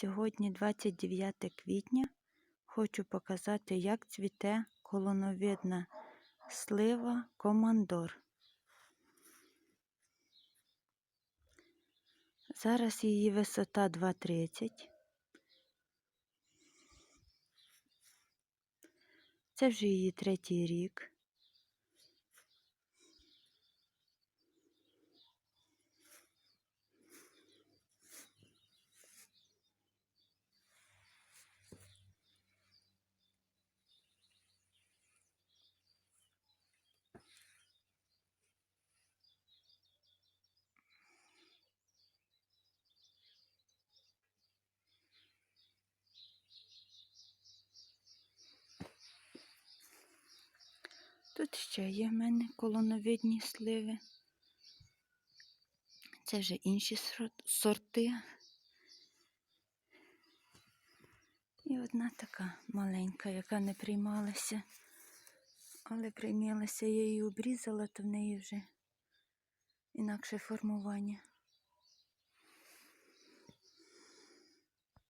Сьогодні 29 квітня. Хочу показати, як цвіте колоновидна слива командор. Зараз її висота 2,30. Це вже її третій рік. Тут ще є в мене колоновидні сливи. Це вже інші сорти. І одна така маленька, яка не приймалася. Але приймалася, я її обрізала, то в неї вже інакше формування.